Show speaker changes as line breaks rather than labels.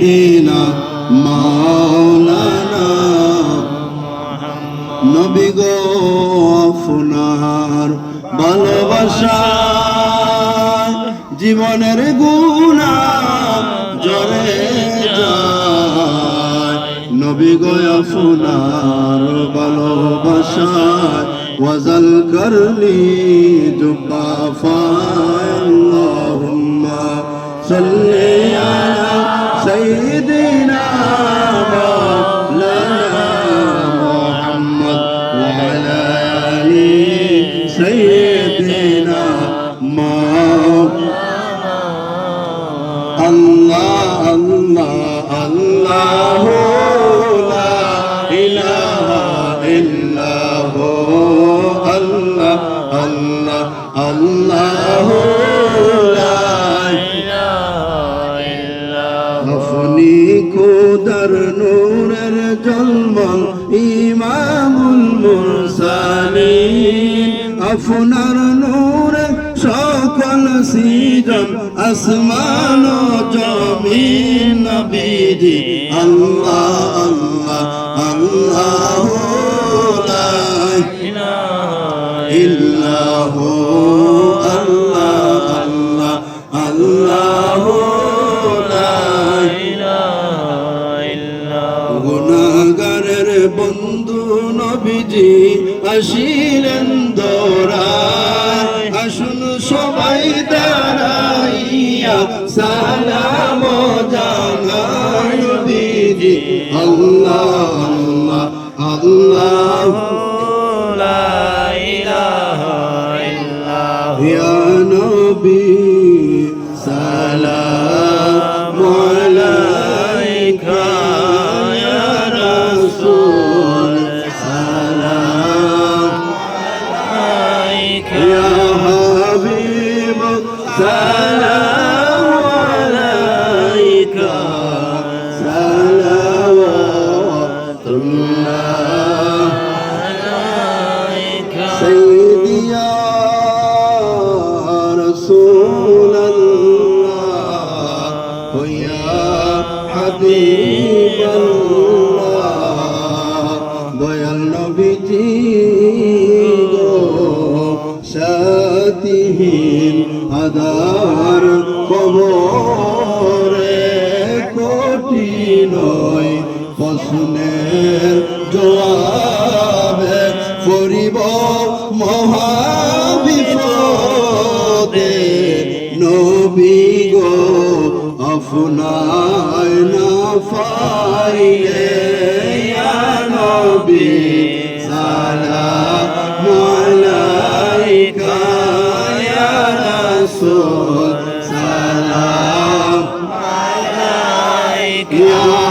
দিনা মাওলানা নবী গো আপনার ভালোবাসা জীবনের গুণা জরে নবী গো আপনার ভালোবাসায়, ওয়াজাল করলি জুব্বা আল্লাহ আফনি কুদর নূরের জলমল ইমামুল মুরসালিন। আপনার নূরে সকল সিজন আসমান জমিন নবীজি। আল্লাহ আল্লাহ আল্লাহ। গুণাগারের বন্ধু নবীজি আসিলেন দৌড়ায়। আসুন সবাই দাঁড়াইয়া সালাম জানাই নবীজি। আল্লাহ আল্লাহ আল্লাহ। ইয়া নবী। سلام عليك. صلوات الله. سيدي يا رسول الله ويا حبيب الله ويا النبي. সাতিহীন আদার কবরে কঠিনয় প্রশ্নের জবাবে করিব মহাবিপদে। নবী গো আপনায় না পাইলে الرسول سلام عليك يا